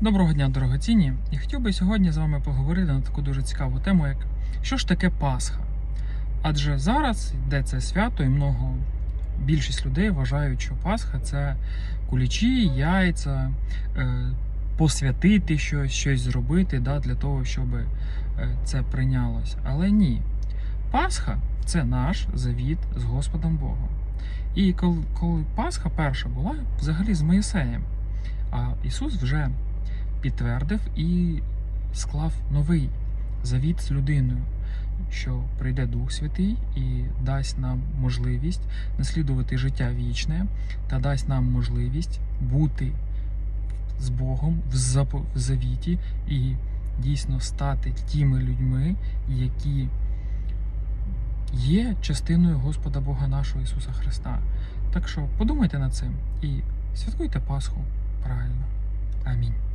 Доброго дня, дорогоцінні! Я хотів би сьогодні з вами поговорити на таку дуже цікаву тему, як що ж таке Пасха? Адже зараз йде це свято, і много більшість людей вважають, що Пасха це кулічі, яйця, е, посвятити щось, щось зробити да, для того, щоб е, це прийнялось. Але ні. Пасха це наш завіт з Господом Богом. І коли Пасха перша була взагалі з Моїсеєм, а Ісус вже підтвердив і склав новий завіт з людиною, що прийде Дух Святий і дасть нам можливість наслідувати життя вічне та дасть нам можливість бути з Богом в завіті і дійсно стати тими людьми, які є частиною Господа Бога нашого Ісуса Христа. Так що подумайте над цим і святкуйте Пасху правильно. Амінь.